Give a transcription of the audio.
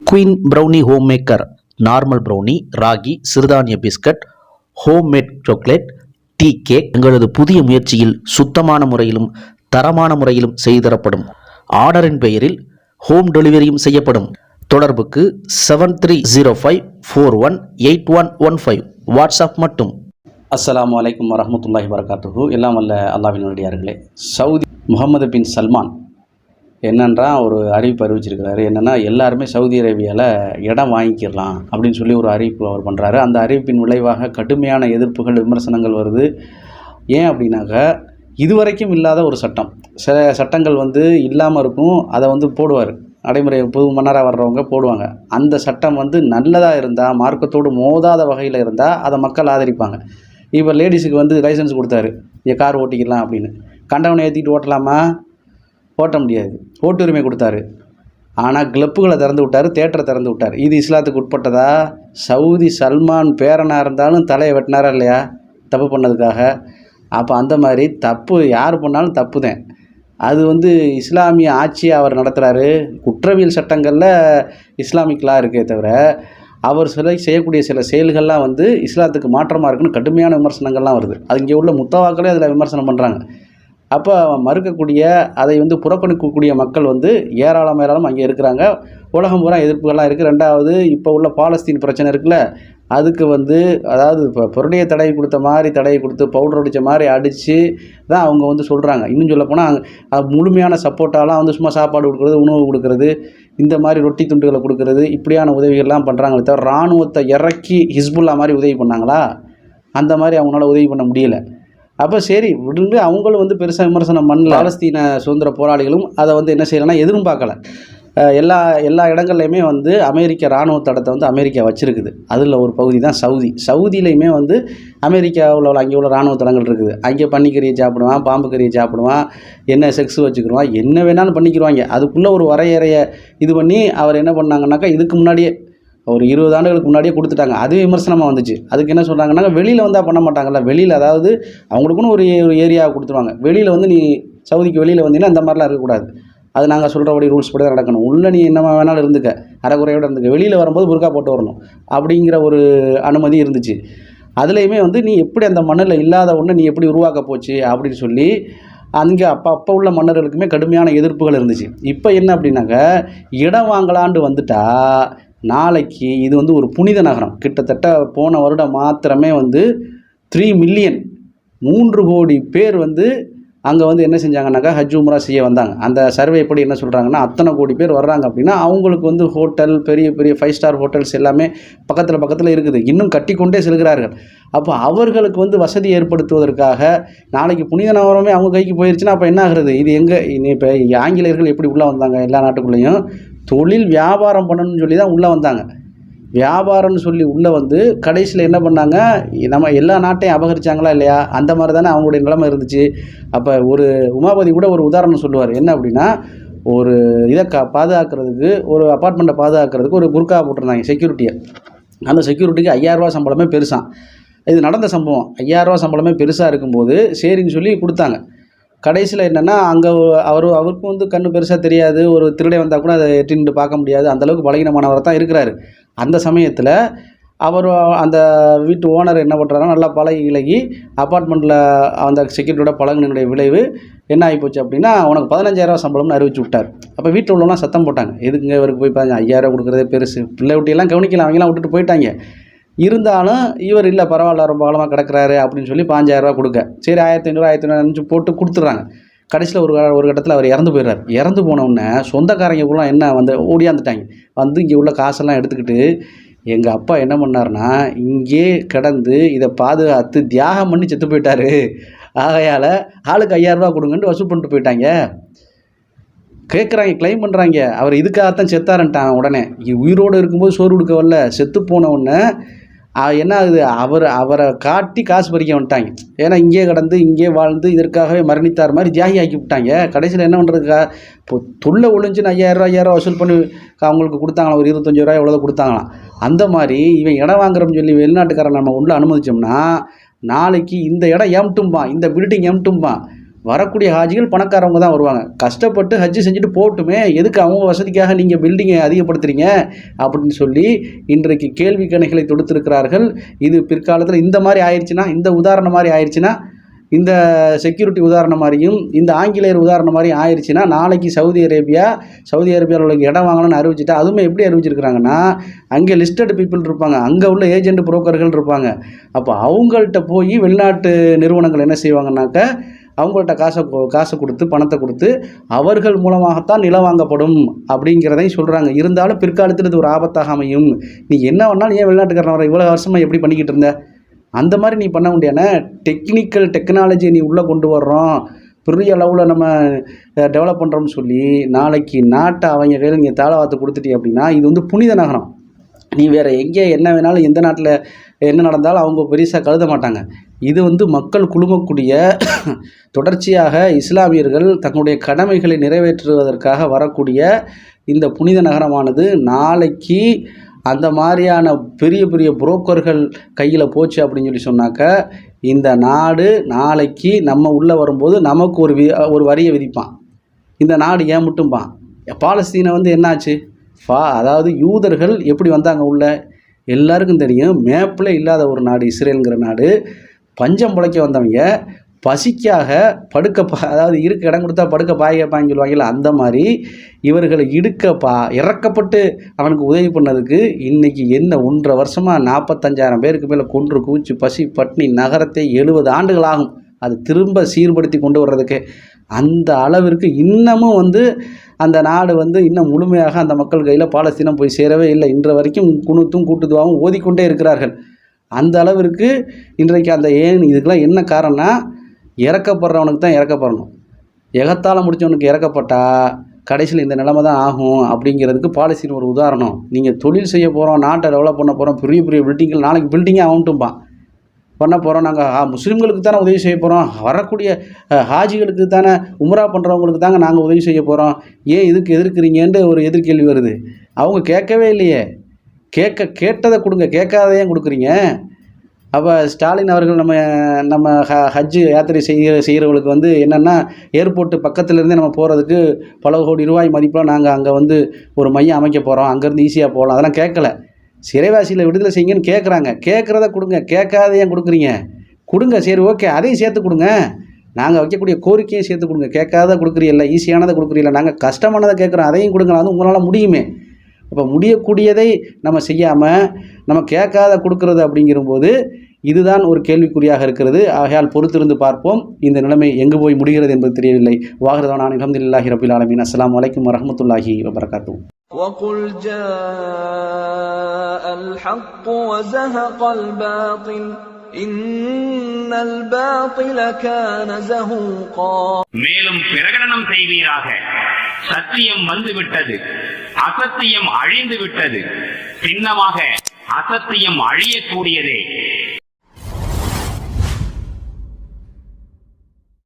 Queen brownie home maker normal brownie ragi சிறுதானிய biscuit homemade chocolate tea cake எங்களது புதிய முயற்சியில் சுத்தமான முறையிலும் தரமான முறையிலும் செய்து தரப்படும். ஆர்டரின் பெயரில் ஹோம் டெலிவரியும் செய்யப்படும். தொடர்புக்கு seven three zero five four one eight one one five WhatsApp மட்டும். அஸ்லாம் வலைக்கம் வரமத்துல்லாஹி வரகாத்துஹு எல்லாம் வல்ல அல்லாஹ்வின் நல்லடியார்களே சவுதி முகமது பின் சல்மான் என்னன்றா ஒரு அறிவிப்பு அறிவிச்சிருக்கிறாரு. என்னென்னா எல்லாருமே சவுதி அரேபியாவில் இடம் வாங்கிக்கிடலாம் அப்படின்னு சொல்லி ஒரு அறிவிப்பு அவர் பண்ணுறாரு அந்த அறிவிப்பின் விளைவாக கடுமையான எதிர்ப்புகள் விமர்சனங்கள் வருது. ஏன் அப்படின்னாக்கா இதுவரைக்கும் இல்லாத ஒரு சட்டம். சில சட்டங்கள் வந்து இல்லாமல் இருக்கும் அதை வந்து போடுவார். நடைமுறை புது மன்னராக வர்றவங்க போடுவாங்க. அந்த சட்டம் வந்து நல்லதாக இருந்தால் மார்க்கத்தோடு மோதாத வகையில் இருந்தால் அதை மக்கள் ஆதரிப்பாங்க. இப்போ லேடிஸுக்கு வந்து லைசன்ஸ் கொடுத்தாரு. இங்கே கார் ஓட்டிக்கலாம் அப்படின்னு. கண்டவனை ஏற்றிட்டு ஓட்டலாமா? ஓட்ட முடியாது. ஓட்டுரிமை கொடுத்தாரு. ஆனால் கிளப்புகளை திறந்து விட்டார் தேட்டரை திறந்து விட்டார். இது இஸ்லாத்துக்கு உட்பட்டதா? சவுதி சல்மான் பேரனாக இருந்தாலும் தலையை வெட்டினாரா இல்லையா? தப்பு பண்ணதுக்காக. அப்போ அந்த மாதிரி தப்பு யார் பண்ணாலும் தப்பு தான் அது வந்து இஸ்லாமிய ஆட்சியை அவர் நடத்துகிறாரு குற்றவியல் சட்டங்களில் இஸ்லாமிக் லா இருக்கே தவிர அவர் சிலை செய்யக்கூடிய சில செயல்கள்லாம் வந்து இஸ்லாத்துக்கு மாற்றமாக இருக்குன்னு கடுமையான விமர்சனங்கள்லாம் வருது. அது இங்கே உள்ள முத்தவாக்களே அதில் விமர்சனம் பண்ணுறாங்க அப்போ மறுக்கக்கூடிய அதை வந்து புறக்கணிக்கக்கூடிய மக்கள் வந்து ஏராளம் ஏராளம் அங்கே இருக்கிறாங்க. உலகம் பூரா எதிர்ப்புகள்லாம் இருக்குது ரெண்டாவது இப்போ உள்ள பாலஸ்தீன் பிரச்சனை இருக்குல்ல அதுக்கு வந்து அதாவது இப்போ பொருளையை தடை கொடுத்த மாதிரி தடையை கொடுத்து பவுடர் அடித்த மாதிரி அடித்து தான் அவங்க வந்து சொல்கிறாங்க இன்னும் சொல்லப்போனால் முழுமையான சப்போர்ட்டாலாம் வந்து சும்மா சாப்பாடு கொடுக்குறது உணவு கொடுக்குறது இந்த மாதிரி ரொட்டி துண்டுகளை கொடுக்குறது இப்படியான உதவிகள்லாம் பண்ணுறாங்களே தவிர இராணுவத்தை இறக்கி ஹிஸ்புல்லா மாதிரி உதவி பண்ணாங்களா? அந்த மாதிரி அவங்களால உதவி பண்ண முடியல. அப்போ சரி விடுங்க அவங்களும் வந்து பெருசாக விமர்சனம் பண்ணல. பாலஸ்தீன சுதந்திர போராளிகளும் அதை வந்து என்ன செய்யலைன்னா எதிரும் பார்க்கல. எல்லா எல்லா இடங்கள்லையுமே வந்து அமெரிக்க இராணுவ தடத்தை வந்து அமெரிக்கா வச்சுருக்குது. அதில் ஒரு பகுதி தான் சவுதி. சவுதியிலையுமே வந்து அமெரிக்காவில் உள்ள அங்கே உள்ள இராணுவ தளங்கள் இருக்குது. அங்கே பன்னிக்கறியை சாப்பிடுவான் பாம்பு கறியை சாப்பிடுவான் என்ன செக்ஸ் வச்சுக்கிடுவான் என்ன வேணாலும் பண்ணிக்கிடுவாங்க அதுக்குள்ளே ஒரு வரையறையை இது பண்ணி அவர் என்ன பண்ணாங்கன்னாக்கா இதுக்கு முன்னாடியே ஒரு இருபது ஆண்டுகளுக்கு முன்னாடியே கொடுத்துட்டாங்க. அதுவே விமர்சனமாக வந்துச்சு. அதுக்கு என்ன சொல்கிறாங்கன்னா வெளியில் வந்தால் பண்ண மாட்டாங்கல்ல. வெளியில் அதாவது அவங்களுக்குன்னு ஒரு ஏரியா கொடுத்துருவாங்க. வெளியில் வந்து நீ சவுதிக்கு வெளியில் வந்தீங்கன்னா அந்த மாதிரிலாம் இருக்கக்கூடாது. அது நாங்கள் சொல்கிறபடி ரூல்ஸ் படி தான் நடக்கணும். உள்ளே நீ என்ன வேணாலும் இருந்துக்க. அரைக்குறையோட இருந்துக்க. வெளியில் வரும்போது புர்கா போட்டு வரணும். அப்படிங்கிற ஒரு அனுமதி இருந்துச்சு. அதுலேயுமே வந்து நீ எப்படி அந்த மண்ணில் இல்லாத ஒன்று நீ எப்படி உருவாக்க போச்சு அப்படின்னு சொல்லி அங்கே அப்போ அப்போ உள்ள மன்னர்களுக்குமே கடுமையான எதிர்ப்புகள் இருந்துச்சு. இப்போ என்ன அப்படின்னாக்க இடம் வாங்கலான்ட்டு வந்துட்டால் நாளைக்கு இது வந்து ஒரு புனித நகரம். கிட்டத்தட்ட போன வருடம் மாத்திரமே வந்து த்ரீ மில்லியன் மூன்று கோடி பேர் வந்து அங்கே வந்து என்ன செஞ்சாங்கன்னாக்கா ஹஜ் உம்ரா செய்ய வந்தாங்க. அந்த சர்வே எப்படி என்ன சொல்கிறாங்கன்னா அத்தனை கோடி பேர் வர்றாங்க அப்படின்னா அவங்களுக்கு வந்து ஹோட்டல் பெரிய பெரிய ஃபைவ் ஸ்டார் ஹோட்டல்ஸ் எல்லாமே பக்கத்தில் பக்கத்தில் இருக்குது. இன்னும் கட்டிக்கொண்டே செல்கிறார்கள். அப்போ அவர்களுக்கு வந்து வசதி ஏற்படுத்துவதற்காக நாளைக்கு புனித நகரமே அவங்க கைக்கு போயிருச்சுன்னா அப்போ என்ன ஆகுறது? இது எங்கே? இப்போ ஆங்கிலேயர்கள் எப்படி உள்ளே வந்தாங்க? எல்லா நாட்டுக்குள்ளேயும் தொழில் வியாபாரம் பண்ணணும்னு சொல்லி தான் உள்ளே வந்தாங்க. வியாபாரம்னு சொல்லி உள்ளே வந்து கடைசியில் என்ன பண்ணாங்க? நம்ம எல்லா நாட்டையும் அபகரிச்சாங்களா இல்லையா? அந்த மாதிரி தானே அவங்களுடைய நிலைமை இருந்துச்சு. அப்போ ஒரு உமாபதி கூட ஒரு உதாரணம் சொல்லுவார். என்ன அப்படின்னா ஒரு இதை கா பாதுகாக்கிறதுக்கு ஒரு அப்பார்ட்மெண்ட்டை பாதுகாக்கிறதுக்கு ஒரு குர்கா போட்டிருந்தாங்க செக்யூரிட்டியை அந்த செக்யூரிட்டிக்கு ஐயாயிரரூவா சம்பளமே பெருசாக இது நடந்த சம்பவம். ஐயாயிரரூவா சம்பளமே பெருசாக இருக்கும்போது சரின்னு சொல்லி கொடுத்தாங்க. கடைசியில் என்னென்னா அங்கே அவர் அவருக்கும் வந்து கண்ணு பெருசாக தெரியாது. ஒரு திருடை வந்தால் கூட அதை எட்டின்னு பார்க்க முடியாது. அந்தளவுக்கு பலகீனமானவர் தான் இருக்கிறாரு. அந்த சமயத்தில் அவர் அந்த வீட்டு ஓனர் என்ன பண்ணுறாருன்னா நல்லா பழகி இலகி அப்பார்ட்மெண்ட்டில் அந்த செக்யூரிட்டியோட பழகினுடைய விளைவு என்ன ஆகிப்போச்சு அப்படின்னா உனக்கு பதினஞ்சாயிரரூவா சம்பளம்னு அறிவிச்சு விட்டார். அப்போ வீட்டில் உள்ளவங்களாம் சத்தம் போட்டாங்க. எதுக்குங்க இவருக்கு போய் பாருங்க ஐயாயிரம் கொடுக்குறதே? பெருசு. பிள்ளை விட்டியெல்லாம் கவனிக்கலாம் அவங்களாம் விட்டுட்டு போயிட்டாங்க. இருந்தாலும் இவர் இல்லை பரவாயில்ல ரொம்ப காலமாக கிடக்குறாரு அப்படின்னு சொல்லி பாஞ்சாயிரரூவா கொடுக்க சரி ஆயிரத்தி ஐநூறு ஆயிரத்தி ஐநூறு போட்டு கொடுத்துட்றாங்க. கடைசியில் ஒரு ஒரு கட்டத்தில் அவர் இறந்து போயிடுறாரு. இறந்து போன உடனே சொந்தக்காரங்க என்ன வந்து ஓடியாந்துட்டாங்க. வந்து இங்கே உள்ள காசெல்லாம் எடுத்துக்கிட்டு எங்கள் அப்பா என்ன பண்ணாருன்னா இங்கே கிடந்து இதை பாதுகாத்து தியாகம் பண்ணி செத்து போயிட்டாரு. ஆகையால் ஆளுக்கு ஐயாயிரரூபா கொடுங்கன்ட்டு வசூல் பண்ணிட்டு போயிட்டாங்க. கேட்குறாங்க க்ளைம் பண்ணுறாங்க அவர் இதுக்காகத்தான் செத்தாருன்ட்டான் உடனே. உயிரோடு இருக்கும்போது சோறு கொடுக்க வரல செத்து போன உடனே என்ன ஆகுது? அவர் அவரை காட்டி காசு பறிக்க வந்துட்டாங்க. ஏன்னா இங்கே கடந்து இங்கே வாழ்ந்து இதற்காகவே மரணித்தார் மாதிரி தியாகி ஆக்கி விட்டாங்க. கடைசியில் என்ன பண்ணுறதுக்கா இப்போ துள்ள ஒழிஞ்சுன்னு ஐயாயிரம் ஐயாயிரம் வசூல் பண்ணி அவங்களுக்கு கொடுத்தாங்களாம். ஒரு இருபத்தஞ்சி ரூபாய் எவ்வளோ கொடுத்தாங்களாம். அந்த மாதிரி இவன் இடம் வாங்குறோம்னு சொல்லி வெளிநாட்டுக்காரன் நம்ம உள்ளே அனுமதிச்சோம்னா நாளைக்கு இந்த இடம் எம்ட்டும்பான். இந்த பில்டிங் எம்ட்டும்பான். வரக்கூடிய ஹாஜிகள் பணக்காரவங்க தான் வருவாங்க. கஷ்டப்பட்டு ஹஜ்ஜு செஞ்சுட்டு போட்டுமே எதுக்கு அவங்க வசதிக்காக நீங்கள் பில்டிங்கை அதிகப்படுத்துறீங்க? அப்படின்னு சொல்லி இன்றைக்கு கேள்வி கணைகளை தொடுத்திருக்கிறார்கள். இது பிற்காலத்தில் இந்த மாதிரி ஆயிடுச்சுன்னா இந்த உதாரணம் மாதிரி ஆயிடுச்சுன்னா இந்த செக்யூரிட்டி உதாரணம் மாதிரியும் இந்த ஆங்கிலேயர் உதாரணம் மாதிரி ஆயிடுச்சுன்னா நாளைக்கு சவுதி அரேபியா சவுதி அரேபியாவில் உள்ள இடம் வாங்கணும்னு அறிவிச்சிட்டா அதுவுமே எப்படி அறிவிச்சிருக்கிறாங்கன்னா அங்கே லிஸ்டட் பீப்புள் இருப்பாங்க. அங்கே உள்ள ஏஜென்ட் புரோக்கர்கள் இருப்பாங்க. அப்போ அவங்கள்ட்ட போய் வெளிநாட்டு நிறுவனங்கள் என்ன செய்வாங்கன்னாக்க அவங்கள்ட்ட காசை கொ- காசை கொடுத்து பணத்தை கொடுத்து அவர்கள் மூலமாகத்தான் நிலம் வாங்கப்படும் அப்படிங்கிறதையும் சொல்கிறாங்க இருந்தாலும் பிற்காலத்தில் இது ஒரு ஆபத்தாக அமையும். நீ என்ன வேணாலும் ஏன் வெளிநாட்டுக்காரன் வர? இவ்வளோ வருஷமாக எப்படி பண்ணிக்கிட்டு இருந்த? அந்த மாதிரி நீ பண்ண முடியாதுன்னா டெக்னிக்கல் டெக்னாலஜியை நீ உள்ளே கொண்டு வர்றோம். பெரிய அளவில் நம்ம டெவலப் பண்ணுறோம்னு சொல்லி நாளைக்கு நாட்டை அவங்க கையில் நீங்கள் தாளவாத்து கொடுத்துட்டீங்க அப்படின்னா இது வந்து புனித நகரம். நீ வேறு எங்கே என்ன வேணாலும் எந்த நாட்டில் என்ன நடந்தாலும் அவங்க பெருசாக கருத மாட்டாங்க. இது வந்து மக்கள் குழுமக்கூடிய தொடர்ச்சியாக இஸ்லாமியர்கள் தங்களுடைய கடமைகளை நிறைவேற்றுவதற்காக வரக்கூடிய இந்த புனித நகரமானது நாளைக்கு அந்த மாதிரியான பெரிய பெரிய புரோக்கர்கள் கையில் போச்சு அப்படின்னு சொல்லி சொன்னாக்க இந்த நாடு நாளைக்கு நம்ம உள்ளே வரும்போது நமக்கு ஒரு வி ஒரு வரியை விதிப்பான். இந்த நாடு ஏன் மட்டும்பான்? பாலஸ்தீனை வந்து என்னாச்சு? ஃபா அதாவது யூதர்கள் எப்படி வந்தாங்க உள்ள? எல்லாருக்கும் தெரியும் மேப்பில் இல்லாத ஒரு நாடு இஸ்ரேலுங்கிற நாடு. பஞ்சம் பிழைக்க வந்தவங்க பசிக்காக படுக்க பா அதாவது இருக்க இடம் கொடுத்தா படுக்க பாய் கேட்பாங்க சொல்லுவாங்கல்ல அந்த மாதிரி இவர்களை இடுக்க பா இறக்கப்பட்டு அவனுக்கு உதவி பண்ணதுக்கு இன்றைக்கி என்ன ஒன்றரை வருஷமாக நாற்பத்தஞ்சாயிரம் பேருக்கு மேலே கொன்று கூச்சி பசி பட்னி நகரத்தை எழுபது ஆண்டுகள் ஆகும் அது திரும்ப சீர்படுத்தி கொண்டு வர்றதுக்கு. அந்த அளவிற்கு இன்னமும் வந்து அந்த நாடு வந்து இன்னும் முழுமையாக அந்த மக்கள் கையில் பாலஸ்தீனம் போய் சேரவே இல்லை. இன்று வரைக்கும் குணுத்தும் கூட்டுதுவாகவும் ஓதிக்கொண்டே இருக்கிறார்கள். அந்த அளவிற்கு இன்றைக்கு அந்த ஏன் இதுக்கெல்லாம் என்ன காரணம்னா இறக்கப்படுறவனுக்கு தான் இறக்கப்படணும். எகத்தால் முடிச்சவனுக்கு இறக்கப்பட்டா கடைசியில் இந்த நிலைமை தான் ஆகும் அப்படிங்கிறதுக்கு பாலஸ்தீன் ஒரு உதாரணம். நீங்கள் தொழில் செய்ய போகிறோம் நாட்டை டெவலப் பண்ண போகிறோம் பெரிய பெரிய பில்டிங்கில் நாளைக்கு பில்டிங்கே ஆகட்டும்பா பண்ண போகிறோம் நாங்கள் முஸ்லீம்களுக்கு தானே உதவி செய்ய போகிறோம் வரக்கூடிய ஹாஜிகளுக்கு தானே உம்ரா பண்ணுறவங்களுக்கு தாங்க நாங்கள் உதவி செய்ய போகிறோம் ஏன் இதுக்கு எதிர்க்கிறீங்கன்ட்டு ஒரு எதிர்கேள்வி வருது. அவங்க கேட்கவே இல்லையே. கேட்க கேட்டதை கொடுங்க. கேட்காததையும் கொடுக்குறீங்க. அப்போ ஸ்டாலின் அவர்கள் நம்ம நம்ம ஹ ஹஜ்ஜு யாத்திரை செய்ய செய்கிறவங்களுக்கு வந்து என்னென்னா ஏர்போர்ட்டு பக்கத்துலேருந்தே நம்ம போகிறதுக்கு பல கோடி ரூபாய் மதிப்பெலாம் நாங்கள் அங்கே வந்து ஒரு மையம் அமைக்க போகிறோம் அங்கேருந்து ஈஸியாக போகலாம். அதெல்லாம் கேட்கல. சிறைவாசியில் விடுதலை செய்யுங்கன்னு கேட்குறாங்க கேட்குறத கொடுங்க. கேட்காத ஏன் கொடுக்குறீங்க. கொடுங்க. சரி ஓகே. அதையும் சேர்த்து கொடுங்க. நாங்கள் வைக்கக்கூடிய கோரிக்கையும் சேர்த்து கொடுங்க. கேட்காத கொடுக்குறீல்ல ஈஸியானதை கொடுக்குறீல்ல நாங்கள் கஷ்டமானதை கேட்குறோம். அதையும் கொடுங்க. அது உங்களால் முடியுமே. அப்போ முடியக்கூடியதை நம்ம செய்யாமல் நம்ம கேட்காத கொடுக்கறது அப்படிங்கிறபோது இதுதான் ஒரு கேள்விக்குறியாக இருக்கிறது. ஆகையால் பொறுத்திருந்து பார்ப்போம். இந்த நிலைமை எங்கு போய் முடிகிறது என்பது தெரியவில்லை. வாகரதான அலமதுல்லாஹி ரபில் ஆலமீன். அஸ்லாம் அலைக்கும் வரமத்துல்லாஹி வபரகாத்தூ وقل جاء الحق وزهق الباطل إن الباطل كان زهوقا மேலும் பிரகடனம் செய்வீராக சத்தியம் வந்துவிட்டது அசத்தியம் அழிந்து விட்டது சின்னமாக அசத்தியம் அழியக்கூடியதே